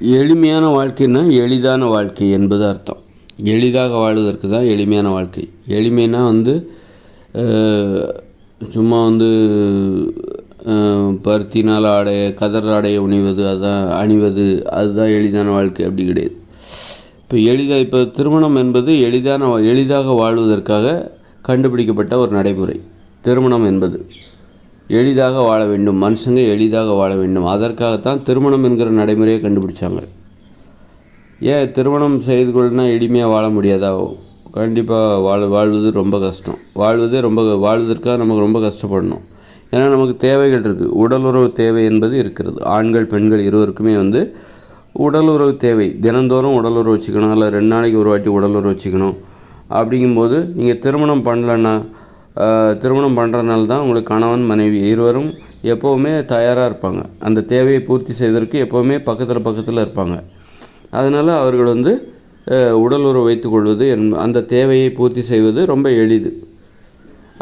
எளிமையான வாழ்க்கைன்னா எளிதான வாழ்க்கை என்பது அர்த்தம். எளிதாக வாழ்வதற்கு தான் எளிமையான வாழ்க்கை. எளிமைனா வந்து சும்மா வந்து பருத்தினால் ஆடை கதர் ஆடையை உணிவது அதான் அணிவது அதுதான் எளிதான வாழ்க்கை அப்படி கிடையாது. இப்போ எளிதாக இப்போ திருமணம் என்பது எளிதான வா- எளிதாக வாழ்வதற்காக கண்டுபிடிக்கப்பட்ட ஒரு நடைமுறை. திருமணம் என்பது. எளிதாக வாழ வேண்டும். மனுஷங்க எளிதாக வாழ வேண்டும். அதற்காகத்தான் திருமணம் என்கிற நடைமுறையை கண்டுபிடிச்சாங்க. ஏன் திருமணம் செய்து கொள்ளனா எளிமையாக வாழ முடியாதா? கண்டிப்பாக வாழ் வாழ்வது ரொம்ப கஷ்டம். வாழ்வதே ரொம்ப வாழ்வதற்காக நமக்கு ரொம்ப கஷ்டப்படணும். ஏன்னா நமக்கு தேவைகள் இருக்குது உடல் உறவு தேவை என்பது இருக்கிறது. ஆண்கள் பெண்கள் இருவருக்குமே வந்து உடல் உறவு தேவை. தினந்தோறும் உடல் உறவு வச்சுக்கணும். இல்லை ரெண்டு நாளைக்கு ஒரு வாட்டி உடல் உறவு வச்சுக்கணும். அப்படிங்கும்போது நீங்கள் திருமணம் பண்ணலன்னா திருமணம் பண்ணுறதுனால தான் உங்களுக்கு கணவன் மனைவி இருவரும் எப்போவுமே தயாராக இருப்பாங்க. அந்த தேவையை பூர்த்தி செய்வதற்கு எப்போவுமே பக்கத்தில் பக்கத்தில் இருப்பாங்க. அதனால் அவர்கள் வந்து உடல் உறவு வைத்துக்கொள்வது என் அந்த தேவையை பூர்த்தி செய்வது ரொம்ப எளிது.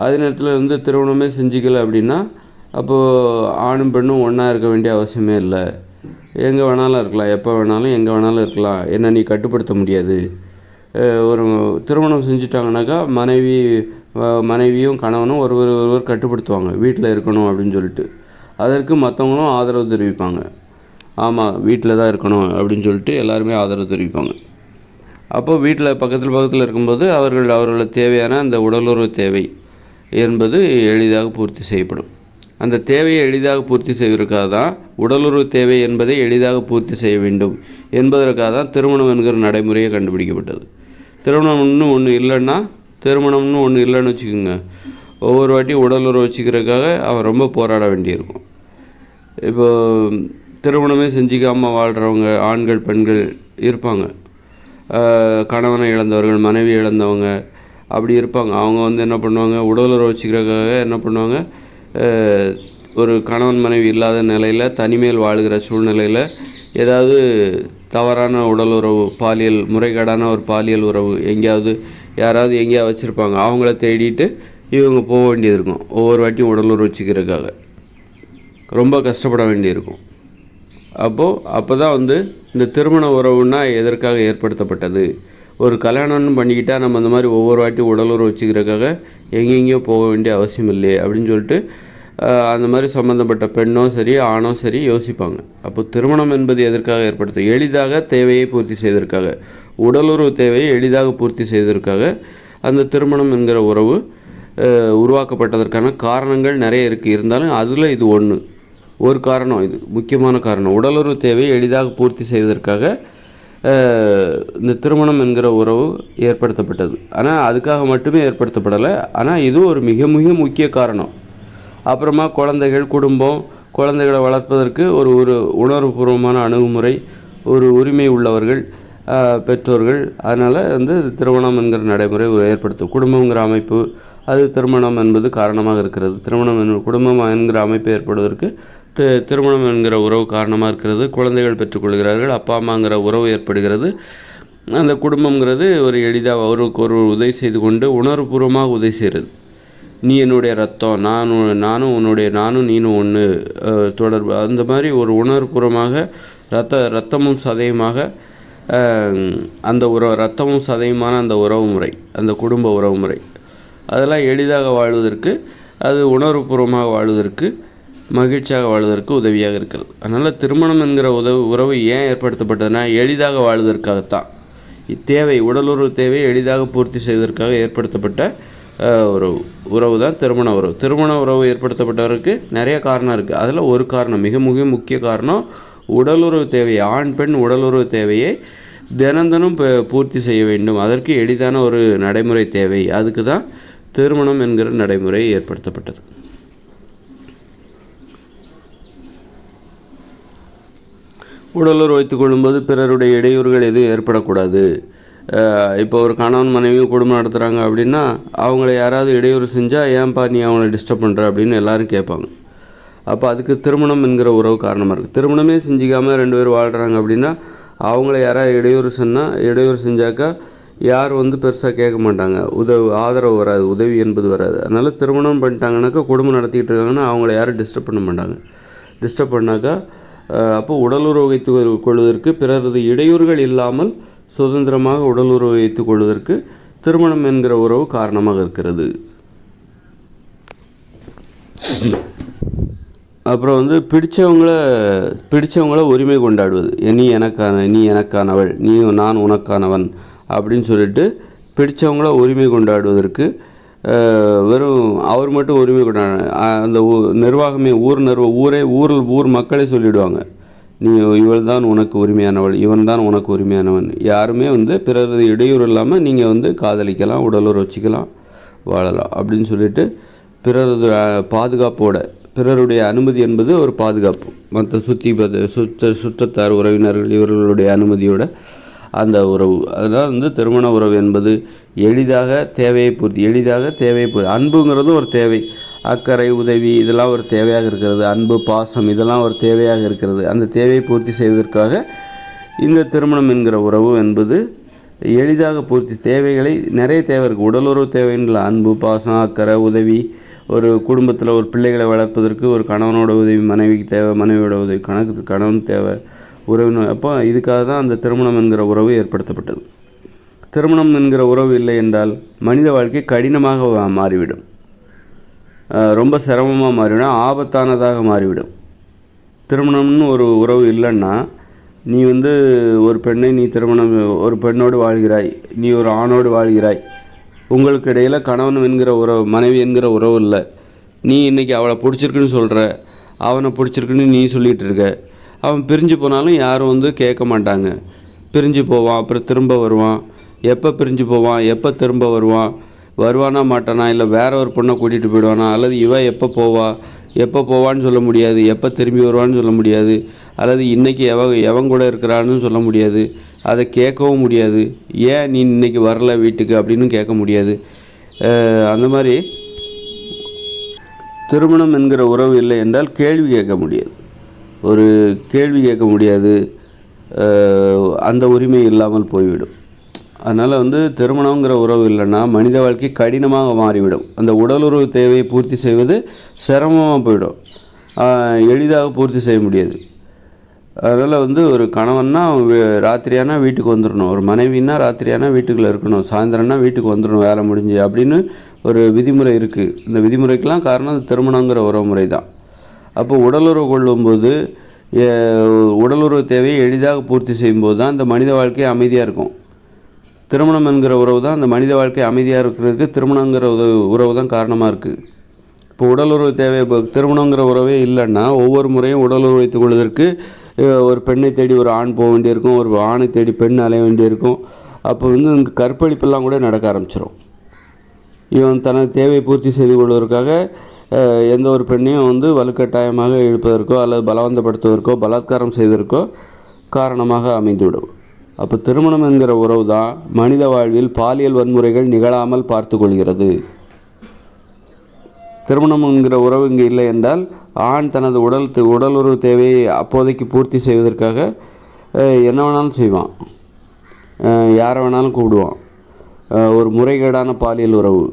அதே நேரத்தில் வந்து திருமணமே செஞ்சுக்கல அப்படின்னா அப்போது ஆணும் பெண்ணும் ஒன்றா இருக்க வேண்டிய அவசியமே இல்லை. எங்கே வேணாலும் இருக்கலாம். எப்போ வேணாலும் எங்கே வேணாலும் இருக்கலாம். என்ன நீ கட்டுப்படுத்த முடியாது. ஒரு திருமணம் செஞ்சுட்டாங்கனாக்கா மனைவி மனைவியும் கணவனும் ஒருவர் ஒருவர் கட்டுப்படுத்துவாங்க. வீட்டில் இருக்கணும் அப்படின்னு சொல்லிட்டு. அதற்கு மற்றவங்களும் ஆதரவு தெரிவிப்பாங்க. ஆமாம் வீட்டில் தான் இருக்கணும் அப்படின்னு சொல்லிட்டு எல்லாருமே ஆதரவு தெரிவிப்பாங்க. அப்போ வீட்டில் பக்கத்தில் பக்கத்தில் இருக்கும்போது அவர்கள் அவர்களுக்கு தேவையான அந்த உடலுறவு தேவை என்பது எளிதாக பூர்த்தி செய்யப்படும். அந்த தேவையை எளிதாக பூர்த்தி செய்வதற்காக தான் உடலுறவு தேவை என்பதை எளிதாக பூர்த்தி செய்ய வேண்டும் என்பதற்காக தான் திருமணம் என்கிற நடைமுறையை கண்டுபிடிக்கப்பட்டது. திருமணம் ஒன்று ஒன்று இல்லைன்னா திருமணம்னு ஒன்று இல்லைன்னு வச்சுக்கோங்க. ஒவ்வொரு வாட்டி உடலுறவு வச்சுக்கிறதுக்காக அவன் ரொம்ப போராட வேண்டியிருக்கும். இப்போ திருமணமே செஞ்சுக்காமல் வாழ்கிறவங்க ஆண்கள் பெண்கள் இருப்பாங்க. கணவனை இழந்தவர்கள் மனைவி இழந்தவங்க அப்படி இருப்பாங்க. அவங்க வந்து என்ன பண்ணுவாங்க? உடலுறவு வச்சுக்கிறதுக்காக என்ன பண்ணுவாங்க? ஒரு கணவன் மனைவி இல்லாத நிலையில் தனிமேல் வாழ்கிற சூழ்நிலையில் ஏதாவது தவறான உடல் உறவு பாலியல் முறைகேடான ஒரு பாலியல் உறவு எங்கேயாவது யாராவது எங்கேயாவது வச்சுருப்பாங்க அவங்கள தேடிட்டு இவங்க போக வேண்டியது இருக்கும். ஒவ்வொரு வாட்டியும் உடலூர் வச்சுக்கிறதுக்காக. ரொம்ப கஷ்டப்பட வேண்டியிருக்கும். அப்போது அப்போ தான் வந்து இந்த திருமண உறவுன்னா எதற்காக ஏற்படுத்தப்பட்டது? ஒரு கல்யாணம்னு பண்ணிக்கிட்டால் நம்ம அந்த மாதிரி ஒவ்வொரு வாட்டி உடலூர் வச்சுக்கிறதுக்காக எங்கெங்கேயோ போக வேண்டிய அவசியம் இல்லையே அப்படின்னு சொல்லிட்டு அந்த மாதிரி சம்மந்தப்பட்ட பெண்ணோ சரி ஆணோ சரி யோசிப்பாங்க. அப்போ திருமணம் என்பது எதற்காக ஏற்படுத்த? எளிதாக தேவையை பூர்த்தி செய்வதற்காக. உடலுறவு தேவையை எளிதாக பூர்த்தி செய்வதற்காக அந்த திருமணம் என்கிற உறவு உருவாக்கப்பட்டதற்கான காரணங்கள் நிறைய இருக்குது இருந்தாலும் அதில் இது ஒன்று ஒரு காரணம் இது முக்கியமான காரணம். உடலுறவு தேவையை எளிதாக பூர்த்தி செய்வதற்காக இந்த திருமணம் என்கிற உறவு ஏற்படுத்தப்பட்டது. ஆனால் அதுக்காக மட்டுமே ஏற்படுத்தப்படலை. ஆனால் இது ஒரு மிக மிக முக்கிய காரணம். அப்புறமா குழந்தைகள் குடும்பம் குழந்தைகளை வளர்ப்பதற்கு ஒரு ஒரு உணர்வுபூர்வமான அணுகுமுறை ஒரு உரிமை உள்ளவர்கள் பெற்றோர்கள். அதனால் வந்து திருமணம் என்கிற நடைமுறை ஏற்படுத்தும். குடும்பங்கிற அமைப்பு அது திருமணம் என்பது காரணமாக இருக்கிறது. திருமணம் என் குடும்பம் என்கிற அமைப்பு ஏற்படுவதற்கு தி திருமணம் என்கிற உறவு காரணமாக இருக்கிறது. குழந்தைகள் பெற்றுக்கொள்கிறார்கள் அப்பா அம்மாங்கிற உறவு ஏற்படுகிறது. அந்த குடும்பங்கிறது ஒரு எளிதாக அவருக்கு ஒரு உதவி செய்து கொண்டு உணர்வுபூர்வமாக உதவி செய்கிறது. நீ என்னுடைய ரத்தம் நான் நானும் உன்னுடைய நானும் நீனும் ஒன்று தொடர்பு. அந்த மாதிரி ஒரு உணர்வுபூர்வமாக ரத்த ரத்தமும் சதையுமாக அந்த உறவு ரத்தமும் சதையுமான அந்த உறவு முறை அந்த குடும்ப உறவு முறை. அதெல்லாம் எளிதாக வாழ்வதற்கு அது உணர்வுபூர்வமாக வாழ்வதற்கு மகிழ்ச்சியாக வாழ்வதற்கு உதவியாக இருக்கிறது. அதனால் திருமணம் என்கிற உதவு உறவு ஏன் ஏற்படுத்தப்பட்டதுன்னா எளிதாக வாழ்வதற்காகத்தான். தேவை உடலுறவு தேவை எளிதாக பூர்த்தி செய்வதற்காக ஏற்படுத்தப்பட்ட ஒரு உறவு தான் திருமண உறவு. திருமண உறவு ஏற்படுத்தப்பட்டவருக்கு நிறைய காரணம் இருக்குது அதில் ஒரு காரணம் மிக மிக முக்கிய காரணம் உடலுறவு தேவை ஆண் பெண் உடலுறவு தேவையை தினந்தனும் ப- பூர்த்தி செய்ய வேண்டும். அதற்கு எளிதான ஒரு நடைமுறை தேவை. அதுக்கு தான் திருமணம் என்கிற நடைமுறை ஏற்படுத்தப்பட்டது. உடலுறவு வைத்துக் கொள்ளும்போது பிறருடைய இடையூறுகள் எதுவும் ஏற்படக்கூடாது. இப்போ ஒரு கணவன் மனைவி குடும்பம் நடத்துகிறாங்க அப்படின்னா அவங்கள யாராவது இடையூறு செஞ்சால் ஏன்பா நீ அவங்கள டிஸ்டர்ப் பண்ணுற அப்படின்னு எல்லோரும் கேட்பாங்க. அப்போ அதுக்கு திருமணம் என்கிற உறவு காரணமாக இருக்குது திருமணமே செஞ்சிக்காமல் ரெண்டு பேர் வாழ்கிறாங்க அப்படின்னா அவங்கள யாராவது இடையூறு சொன்னால் இடையூறு செஞ்சாக்கா யார் வந்து பெருசாக கேட்க மாட்டாங்க. உதவி ஆதரவு வராது உதவி என்பது வராது. அதனால் திருமணம் பண்ணிட்டாங்கனாக்கா குடும்பம் நடத்திக்கிட்டு இருக்காங்கன்னா அவங்கள யாரும் டிஸ்டர்ப் பண்ண மாட்டாங்க. டிஸ்டர்ப் பண்ணாக்கா அப்போ உடலுறவு வைத்து கொள்வதற்கு பிறரது இடையூறுகள் இல்லாமல் சுதந்திரமாக உடலுறவு வைத்து கொள்வதற்கு திருமணம் என்கிற உறவு காரணமாக இருக்கிறது. அப்புறம் வந்து பிடிச்சவங்கள பிடித்தவங்கள உரிமை கொண்டாடுவது. நீ எனக்கான நீ எனக்கானவள் நீ நான் உனக்கானவன் அப்படின்னு சொல்லிட்டு பிடித்தவங்கள உரிமை கொண்டாடுவதற்கு வெறும் அவர் மட்டும் உரிமை கொண்டாட அந்த ஊ- நிர்வாகமே ஊர் நிர்வ ஊரே ஊர் ஊர் மக்களே சொல்லிவிடுவாங்க நீ இவள் தான் உனக்கு உரிமையானவள் இவன் தான் உனக்கு உரிமையானவன். யாருமே வந்து பிறரது இடையூறு இல்லாமல் நீங்கள் வந்து காதலிக்கலாம் உடலுறவு வச்சுக்கலாம் வாழலாம் அப்படின்னு சொல்லிட்டு பிறரது பாதுகாப்போட பிறருடைய அனுமதி என்பது ஒரு பாதுகாப்பு. மற்ற சுற்றி சுத்த சுற்றத்தார் உறவினர்கள் இவர்களுடைய அனுமதியோட அந்த உறவு. அதனால் வந்து திருமண உறவு என்பது எளிதாக தேவையை பூர்த்தி எளிதாக தேவையை பூர்த்தி. அன்புங்கிறது ஒரு தேவை. அக்கறை உதவி இதெல்லாம் ஒரு தேவையாக இருக்கிறது. அன்பு பாசம் இதெல்லாம் ஒரு தேவையாக இருக்கிறது. அந்த தேவையை பூர்த்தி செய்வதற்காக இந்த திருமணம் என்கிற உறவு என்பது எளிதாக பூர்த்தி தேவைகளை நிறைய தேவை இருக்குது உடலுறவு தேவைன்னு அன்பு பாசம் அக்கறை உதவி ஒரு குடும்பத்தில் ஒரு பிள்ளைகளை வளர்ப்பதற்கு ஒரு கணவனோட உதவி மனைவிக்கு தேவை மனைவியோட உதவி கணக்கு கணவன் தேவை உறவினர். அப்போ இதுக்காக தான் அந்த திருமணம் என்கிற உறவு ஏற்படுத்தப்பட்டது. திருமணம் என்கிற உறவு இல்லை என்றால் மனித வாழ்க்கை கடினமாக வா- மாறிவிடும். ரொம்ப சிரமமாக மாறிவிடும் ஆபத்தானதாக மாறிவிடும். திருமணம்னு ஒரு உறவு இல்லைன்னா நீ வந்து ஒரு பெண்ணை நீ திருமணம் ஒரு பெண்ணோடு வாழ்கிறாய் நீ ஒரு ஆணோடு வாழ்கிறாய் உங்களுக்கு இடையில் கணவன் என்கிற உறவு மனைவி என்கிற உறவு இல்லை. நீ இன்னைக்கு அவளை பிடிச்சிருக்குன்னு சொல்கிற அவனை பிடிச்சிருக்குன்னு நீ சொல்லிகிட்டு இருக்க. அவன் பிரிஞ்சு போனாலும் யாரும் வந்து கேட்க மாட்டாங்க. பிரிஞ்சு போவான் அப்புறம் திரும்ப வருவான். எப்போ பிரிஞ்சு போவான் எப்போ திரும்ப வருவான்? வருவானா மாட்டானா? இல்லை வேற ஒரு பொண்ணை கூட்டிகிட்டு போயிடுவானா? அல்லது இவன் எப்போ போவா? எப்போ போவான்னு சொல்ல முடியாது. எப்போ திரும்பி வருவான்னு சொல்ல முடியாது. அல்லது இன்றைக்கி எவ எவன் கூட இருக்கிறான்னு சொல்ல முடியாது. அதை கேட்கவும் முடியாது. ஏன் நீ இன்னைக்கு வரல வீட்டுக்கு அப்படின்னு கேட்க முடியாது. அந்த மாதிரி திருமணம் என்கிற உறவு இல்லை என்றால் கேள்வி கேட்க முடியாது. ஒரு கேள்வி கேட்க முடியாது. அந்த உரிமை இல்லாமல் போய்விடும். அதனால் வந்து திருமணங்கிற உறவு இல்லைன்னா மனித வாழ்க்கை கடினமாக மாறிவிடும். அந்த உடலுறவு தேவையை பூர்த்தி செய்வது சிரமமாக போயிடும் எளிதாக பூர்த்தி செய்ய முடியாது. அதனால் வந்து ஒரு கணவன்னா ராத்திரியானா வீட்டுக்கு வந்துடணும் ஒரு மனைவின்னா ராத்திரியானா வீட்டுக்குள்ளே இருக்கணும். சாயந்தரம்னா வீட்டுக்கு வந்துடணும் வேலை முடிஞ்சு அப்படின்னு ஒரு விதிமுறை இருக்குது இந்த விதிமுறைக்கெலாம் காரணம் அது திருமணங்கிற உறவு முறை தான் அப்போ உடலுறவு கொள்ளும்போது உடலுறவு தேவையை எளிதாக பூர்த்தி செய்யும்போது தான் இந்த மனித வாழ்க்கை அமைதியாக இருக்கும். திருமணம் என்கிற உறவு தான் அந்த மனித வாழ்க்கை அமைதியாக இருக்கிறதுக்கு திருமணங்கிற உறவு உறவு தான் காரணமாக இருக்குது இப்போ உடலுறவு தேவை இப்போ திருமணங்கிற உறவே இல்லைன்னா ஒவ்வொரு முறையும் உடலுறவு வைத்துக் கொள்வதற்கு ஒரு பெண்ணை தேடி ஒரு ஆண் போக வேண்டியிருக்கும் ஒரு ஆணை தேடி பெண் அலைய வேண்டியிருக்கும். அப்போ வந்து இந்த கற்பழிப்பெல்லாம் கூட நடக்க ஆரம்பிச்சிடும் இவன் தனது தேவையை பூர்த்தி செய்து கொள்வதற்காக எந்த ஒரு பெண்ணையும் வந்து வலுக்கட்டாயமாக இழுப்பதற்கோ அல்லது பலவந்தப்படுத்துவதற்கோ பலாத்காரம் செய்வதற்கோ காரணமாக அமைந்துவிடும். அப்போ திருமணம் என்கிற உறவு தான் மனித வாழ்வில் பாலியல் வன்முறைகள் நிகழாமல் பார்த்து கொள்கிறது. திருமணம் என்கிற உறவு இங்கே இல்லை என்றால் ஆண் தனது உடல் உடலுறவு தேவையை அப்போதைக்கு பூர்த்தி செய்வதற்காக என்ன வேணாலும் செய்வான். யாரை வேணாலும் கூப்பிடுவான். ஒரு முறைகேடான பாலியல் உறவு.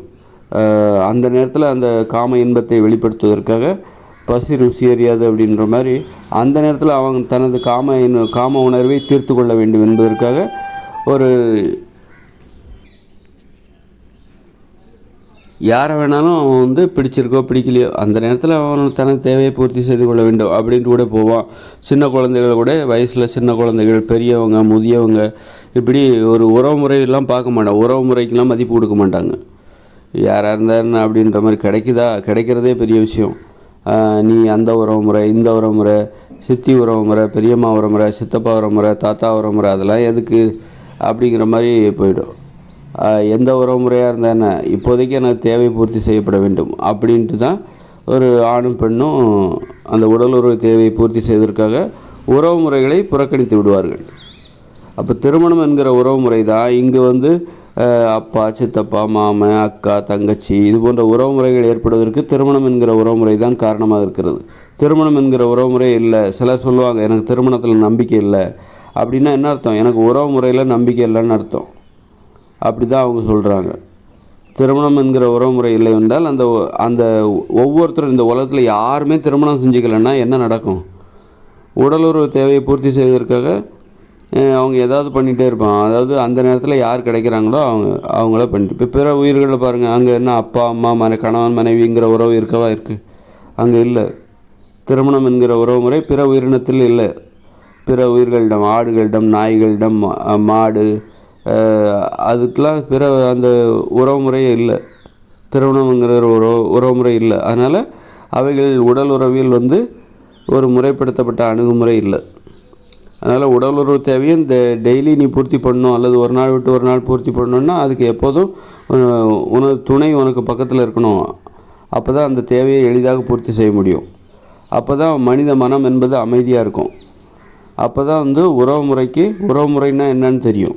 அந்த நேரத்தில் அந்த காம இன்பத்தை வெளிப்படுத்துவதற்காக பசி ருசி அறியாது அப்படின்ற மாதிரி அந்த நேரத்தில் அவன் தனது காம இன- காம உணர்வை தீர்த்து கொள்ள வேண்டும் என்பதற்காக ஒரு யாரை வேணாலும் அவன் வந்து பிடிச்சிருக்கோ பிடிக்கலையோ அந்த நேரத்தில் அவன் தனது தேவையை பூர்த்தி செய்து கொள்ள வேண்டும் அப்படின்ட்டு கூட போவான். சின்ன குழந்தைகள் கூட வயசில் சின்ன குழந்தைகள் பெரியவங்க முதியவங்க இப்படி ஒரு உறவு முறையெல்லாம் பார்க்க மாட்டான் உறவு முறைக்கெல்லாம் மதிப்பு கொடுக்க மாட்டாங்க. யாராக இருந்தாருன்னு அப்படின்ற மாதிரி கிடைக்குதா? கிடைக்கிறதே பெரிய விஷயம். நீ அந்த உறவு முறை இந்த உறவு முறை சித்தி உறவு முறை பெரியம்மா உறவு முறை சித்தப்பா உறவு முறை தாத்தா உறவு முறை அதெல்லாம் எதுக்கு? அப்படிங்கிற மாதிரி போயிடும். எந்த உறவு முறையாக இருந்தால் என்ன? இப்போதைக்கு எனக்கு தேவை பூர்த்தி செய்யப்பட வேண்டும். அப்படின்ட்டு தான் ஒரு ஆணும் பெண்ணும் அந்த உடலுறவு தேவையை பூர்த்தி செய்வதற்காக உறவு முறைகளை புறக்கணித்து விடுவார்கள். அப்போ திருமணம் என்கிற உறவு முறை தான் இங்கு வந்து அப்பா சித்தப்பா மாமன் அக்கா தங்கச்சி இது போன்ற உறவு முறைகள் ஏற்படுவதற்கு திருமணம் என்கிற உறவு முறை தான் காரணமாக இருக்கிறது. திருமணம் என்கிற உறவு முறை இல்லை. சிலர் சொல்லுவாங்க எனக்கு திருமணத்தில் நம்பிக்கை இல்லை. அப்படின்னா என்ன அர்த்தம்? எனக்கு உறவு முறையில் நம்பிக்கை இல்லைன்னு அர்த்தம். அப்படி தான் அவங்க சொல்கிறாங்க திருமணம் என்கிற உறவுமுறை இல்லை என்றால் அந்த அந்த ஒவ்வொருத்தரும் இந்த உலகத்தில் யாருமே திருமணம் செஞ்சுக்கலைன்னா என்ன நடக்கும்? உடலுறவு தேவையை பூர்த்தி செய்வதற்காக அவங்க ஏதாவது பண்ணிகிட்டே இருப்பாங்க. அதாவது அந்த நேரத்தில் யார் கிடைக்கிறாங்களோ அவங்க அவங்கள பண்ணிட்டு இப்போ பிற உயிர்களில் பாருங்கள் அங்கே என்ன அப்பா அம்மா மனை கணவன் மனைவிங்கிற உறவு இருக்கவா இருக்குது அங்கே இல்லை. திருமணம் என்கிற உறவு முறை பிற உயிரினத்தில் இல்லை. பிற உயிர்களிடம் ஆடுகளிடம் நாய்களிடம் மாடு அதுக்கெலாம் பிற அந்த உறவு முறையே இல்லை. திருமணம்ங்கிற ஒரு உறவு உறவு முறை இல்லை. அதனால் அவைகள் உடல் உறவில் வந்து ஒரு முறைப்படுத்தப்பட்ட அணுகுமுறை இல்லை. அதனால் உடல் உறவு தேவையும் இந்த டெய்லி நீ பூர்த்தி பண்ணணும் அல்லது ஒரு நாள் விட்டு ஒரு நாள் பூர்த்தி பண்ணணுன்னா அதுக்கு எப்போதும் உன- உனது துணை உனக்கு பக்கத்தில் இருக்கணும். அப்போ தான் அந்த தேவையை எளிதாக பூர்த்தி செய்ய முடியும். அப்போ தான் மனித மனம் என்பது அமைதியாக இருக்கும். அப்போ தான் வந்து உறவு முறைக்கு உறவு முறைன்னா என்னன்னு தெரியும்.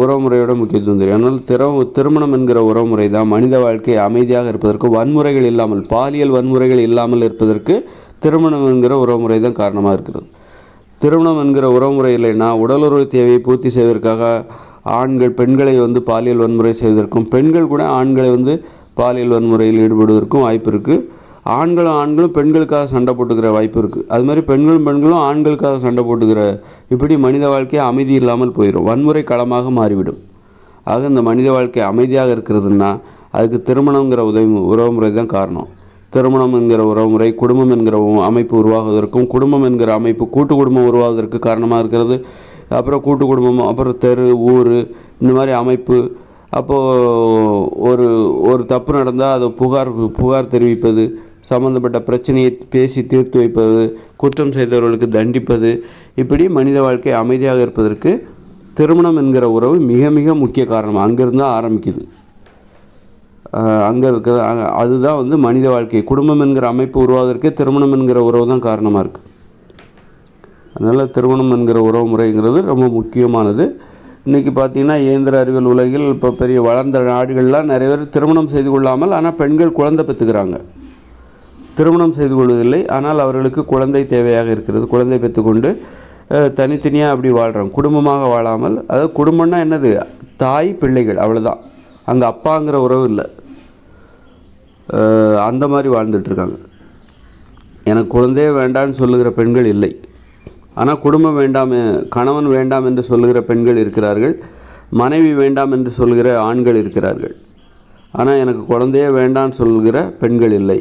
உறவுமுறையோட முக்கியத்துவம் தெரியும். அதனால் திற திருமணம் என்கிற உறவுமுறை தான் மனித வாழ்க்கை அமைதியாக இருப்பதற்கு வன்முறைகள் இல்லாமல் பாலியல் வன்முறைகள் இல்லாமல் இருப்பதற்கு திருமணம் என்கிற உறவுமுறை தான் காரணமாக இருக்கிறது. திருமணம் என்கிற உறவுமுறை இல்லைன்னா உடலுறவு தேவையை பூர்த்தி செய்வதற்காக ஆண்கள் பெண்களை வந்து பாலியல் வன்முறை செய்வதற்கும் பெண்கள் கூட ஆண்களை வந்து பாலியல் வன்முறையில் ஈடுபடுவதற்கும் வாய்ப்பு இருக்குது ஆண்களும் ஆண்களும் பெண்களுக்காக சண்டை போட்டுக்கிற வாய்ப்பு இருக்குது அது மாதிரி பெண்களும் பெண்களும் ஆண்களுக்காக சண்டை போட்டுக்கிற இப்படி மனித வாழ்க்கை அமைதி இல்லாமல் போயிடும் வன்முறை களமாக மாறிவிடும். ஆக இந்த மனித வாழ்க்கை அமைதியாக இருக்கிறதுன்னா அதுக்கு திருமணங்கிற உதவி உறவுமுறை தான் காரணம். திருமணம் என்கிற உறவுமுறை குடும்பம் என்கிற அமைப்பு உருவாகுவதற்கும் குடும்பம் என்கிற அமைப்பு கூட்டு குடும்பம் உருவாவதற்கு காரணமாக இருக்கிறது. அப்புறம் கூட்டு குடும்பம் அப்புறம் தெரு ஊர் இந்த மாதிரி அமைப்பு. அப்போது ஒரு ஒரு தப்பு நடந்தால் அதை புகார் புகார் தெரிவிப்பது சம்மந்தப்பட்ட பிரச்சனையை பேசி தீர்த்து வைப்பது குற்றம் செய்தவர்களுக்கு தண்டிப்பது இப்படி மனித வாழ்க்கை அமைதியாக இருப்பதற்கு திருமணம் என்கிற உறவு மிக மிக முக்கிய காரணம். அங்கேருந்து தான் ஆரம்பிக்குது. அங்கே இருக்கிற அதுதான் வந்து மனித வாழ்க்கை. குடும்பம் என்கிற அமைப்பு உருவாவதற்கு திருமணம் என்கிற உறவு தான் காரணமாக இருக்குது அதனால் திருமணம் என்கிற உறவு முறைங்கிறது ரொம்ப முக்கியமானது. இன்றைக்கி பார்த்தீங்கன்னா இயந்திர அறிவியல் உலகில் இப்போ பெரிய வளர்ந்த நாடுகள்லாம் நிறைய பேர் திருமணம் செய்து கொள்ளாமல் ஆனால் பெண்கள் குழந்தை பெற்றுக்கிறாங்க. திருமணம் செய்து கொள்வதில்லை. ஆனால் அவர்களுக்கு குழந்தை தேவையாக இருக்கிறது. குழந்தை பெற்றுக்கொண்டு தனித்தனியாக அப்படி வாழ்கிறோம் குடும்பமாக வாழாமல் அதாவது குடும்பம்னா என்னது? தாய் பிள்ளைகள் அவ்வளோதான் அங்கே அப்பாங்கிற உறவு இல்லை. அந்த மாதிரி வாழ்ந்துட்டுருக்காங்க எனக்கு குழந்தையே வேண்டாம்னு சொல்லுகிற பெண்கள் இல்லை. ஆனால் குடும்பம் வேண்டாம் கணவன் வேண்டாம் என்று சொல்லுகிற பெண்கள் இருக்கிறார்கள். மனைவி வேண்டாம் என்று சொல்லுகிற ஆண்கள் இருக்கிறார்கள். ஆனால் எனக்கு குழந்தையே வேண்டாம்னு சொல்லுகிற பெண்கள் இல்லை.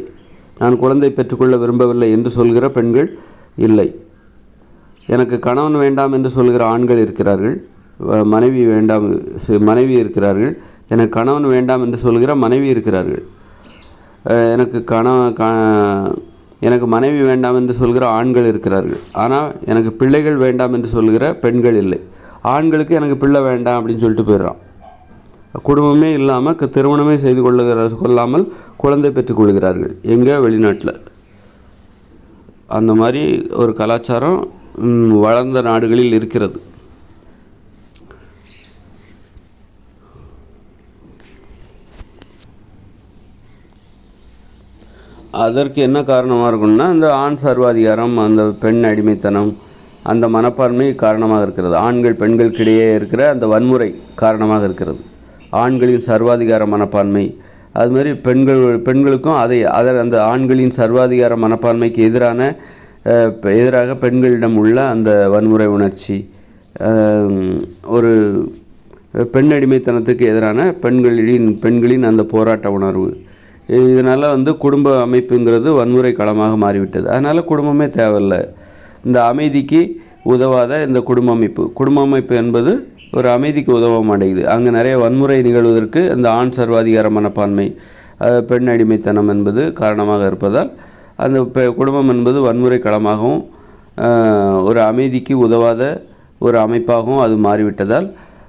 நான் குழந்தை பெற்றுக்கொள்ள விரும்பவில்லை என்று சொல்கிற பெண்கள் இல்லை. எனக்கு கணவன் வேண்டாம் என்று சொல்கிற ஆண்கள் இருக்கிறார்கள். மனைவி வேண்டாம் மனைவி இருக்கிறார்கள். எனக்கு கணவன் வேண்டாம் என்று சொல்கிற மனைவி இருக்கிறார்கள். எனக்கு கணவன் க எனக்கு மனைவி வேண்டாம் என்று சொல்கிற ஆண்கள் இருக்கிறார்கள். ஆனால் எனக்கு பிள்ளைகள் வேண்டாம் என்று சொல்கிற பெண்கள் இல்லை. ஆண்களுக்கு எனக்கு பிள்ளை வேண்டாம் அப்படின்னு சொல்லிட்டு போயிடுறான். குடும்பமே இல்லாமல் க- திருமணமே செய்து கொள்ளுகிற கொள்ளாமல் குழந்தை பெற்றுக்கொள்கிறார்கள் எங்கே? வெளிநாட்டில். அந்த மாதிரி ஒரு கலாச்சாரம் வளர்ந்த நாடுகளில் இருக்கிறது. அதற்கு என்ன காரணமாக இருக்கும்னா இந்த ஆண் சர்வாதிகாரம் அந்த பெண் அடிமைத்தனம் அந்த மனப்பான்மை காரணமாக இருக்கிறது. ஆண்கள் பெண்களுக்கிடையே இருக்கிற அந்த வன்முறை காரணமாக இருக்கிறது. ஆண்களின் சர்வாதிகார மனப்பான்மை. அது மாதிரி பெண்கள் பெண்களுக்கும் அதை அதை அந்த ஆண்களின் சர்வாதிகார மனப்பான்மைக்கு எதிரான எதிராக பெண்களிடம் உள்ள அந்த வன்முறை உணர்ச்சி. ஒரு பெண்ணடிமைத்தனத்துக்கு எதிரான பெண்களின் பெண்களின் அந்த போராட்ட உணர்வு. இதனால் வந்து குடும்ப அமைப்புங்கிறது வன்முறை களமாக மாறிவிட்டது. அதனால் குடும்பமே தேவையில்லை. இந்த அமைதிக்கு உதவாத இந்த குடும்ப அமைப்பு. குடும்ப அமைப்பு என்பது ஒரு அமைதிக்கு உதவ மாட்டேங்குது. அங்கே நிறைய வன்முறை நிகழ்வதற்கு இந்த ஆண் சர்வாதிகார மனப்பான்மை பெண் அடிமைத்தனம் என்பது காரணமாக இருப்பதால் அந்த பெ- குடும்பம் என்பது வன்முறை களமாகவும் ஒரு அமைதிக்கு உதவாத ஒரு அமைப்பாகவும் அது மாறிவிட்டதால்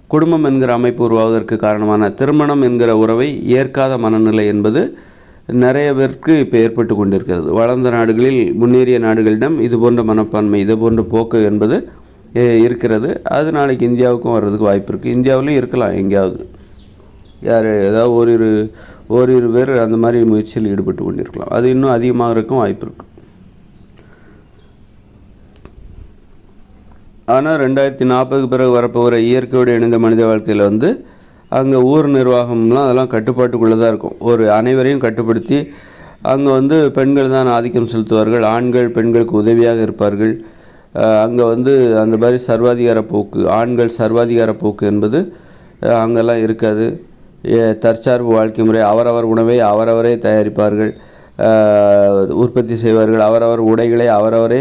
குடும்பம் என்கிற அமைப்பு உருவாவதற்கு காரணமான திருமணம் என்கிற உறவை ஏற்காத மனநிலை என்பது நிறைய பேருக்கு இப்போ ஏற்பட்டு கொண்டிருக்கிறது. வளர்ந்த நாடுகளில் முன்னேறிய நாடுகளிடம் இது போன்ற மனப்பான்மை இது போன்ற போக்கு என்பது இருக்கிறது. அது நாளைக்கு இந்தியாவுக்கும் வர்றதுக்கு வாய்ப்பு இருக்குது இந்தியாவிலையும் இருக்கலாம் எங்கேயாவது. யார் ஏதாவது ஓரிரு ஓரிரு பேர் அந்த மாதிரி முயற்சியில் ஈடுபட்டு கொண்டிருக்கலாம். அது இன்னும் அதிகமாக இருக்கும் வாய்ப்பு இருக்குது ஆனால் ரெண்டாயிரத்தி நாற்பதுக்கு பிறகு வரப்போகிற இயற்கையோடு இணைந்த மனித வாழ்க்கையில் வந்து அங்கே ஊர் நிர்வாகம்லாம் அதெல்லாம் கட்டுப்பாட்டுக்குள்ளே தான் இருக்கும். ஒரு அனைவரையும் கட்டுப்படுத்தி அங்கே வந்து பெண்கள் தான் ஆதிக்கம் செலுத்துவார்கள். ஆண்கள் பெண்களுக்கு உதவியாக இருப்பார்கள். அங்கே வந்து அந்த மாதிரி சர்வாதிகார போக்கு ஆண்கள் சர்வாதிகார போக்கு என்பது அங்கெல்லாம் இருக்காது. தற்சார்பு வாழ்க்கை முறை அவரவர் உணவை அவரவரே தயாரிப்பார்கள். உற்பத்தி செய்வார்கள். அவரவர் உடைகளை அவரவரே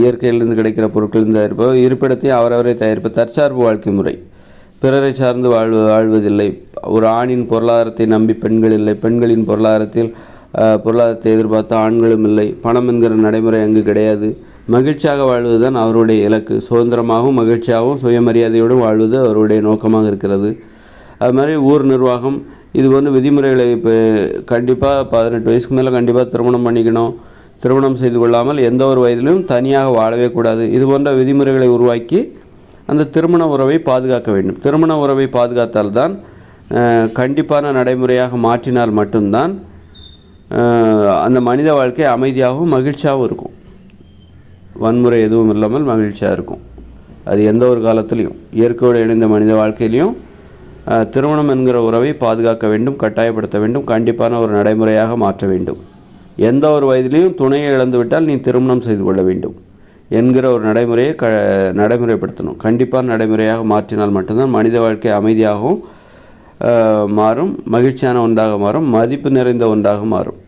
இயற்கையிலிருந்து கிடைக்கிற பொருட்கள் தயாரிப்பார் இருப்பிடத்தையும் அவரவரே தயாரிப்பார். தற்சார்பு வாழ்க்கை முறை. பிறரை சார்ந்து வாழ்வு வாழ்வதில்லை ஒரு ஆணின் பொருளாதாரத்தை நம்பி பெண்கள் இல்லை. பெண்களின் பொருளாதாரத்தில் பொருளாதாரத்தை எதிர்பார்த்த ஆண்களும் இல்லை. பணம் என்கிற நடைமுறை அங்கு கிடையாது. மகிழ்ச்சியாக வாழ்வது தான் அவருடைய இலக்கு. சுதந்திரமாகவும் மகிழ்ச்சியாகவும் சுயமரியாதையோடும் வாழ்வது அவருடைய நோக்கமாக இருக்கிறது. அது மாதிரி ஊர் நிர்வாகம் இது வந்து விதிமுறைகளை இப்போ கண்டிப்பாக பதினெட்டு வயசுக்கு மேலே கண்டிப்பாக திருமணம் பண்ணிக்கணும். திருமணம் செய்து கொள்ளாமல் எந்த ஒரு வயதிலும் தனியாக வாழவே கூடாது. இது போன்ற விதிமுறைகளை உருவாக்கி அந்த திருமண உறவை பாதுகாக்க வேண்டும். திருமண உறவை பாதுகாத்தால்தான் கண்டிப்பான நடைமுறையாக மாற்றினால் மட்டும்தான் அந்த மனித வாழ்க்கை அமைதியாகவும் மகிழ்ச்சியாகவும் இருக்கும். வன்முறை எதுவும் இல்லாமல் மகிழ்ச்சியாக இருக்கும். அது எந்த ஒரு காலத்துலேயும் இயற்கையோடு இணைந்த மனித வாழ்க்கையிலையும் திருமணம் என்கிற உறவை பாதுகாக்க வேண்டும் கட்டாயப்படுத்த வேண்டும் கண்டிப்பான ஒரு நடைமுறையாக மாற்ற வேண்டும். எந்த ஒரு வயதிலையும் துணையை இழந்துவிட்டால் நீ திருமணம் செய்து கொள்ள வேண்டும் என்கிற ஒரு நடைமுறையை க நடைமுறைப்படுத்தணும். கண்டிப்பான நடைமுறையாக மாற்றினால் மட்டும்தான் மனித வாழ்க்கை அமைதியாகவும் மாறும் மகிழ்ச்சியான ஒன்றாக மாறும் மதிப்பு நிறைந்த ஒன்றாக மாறும்.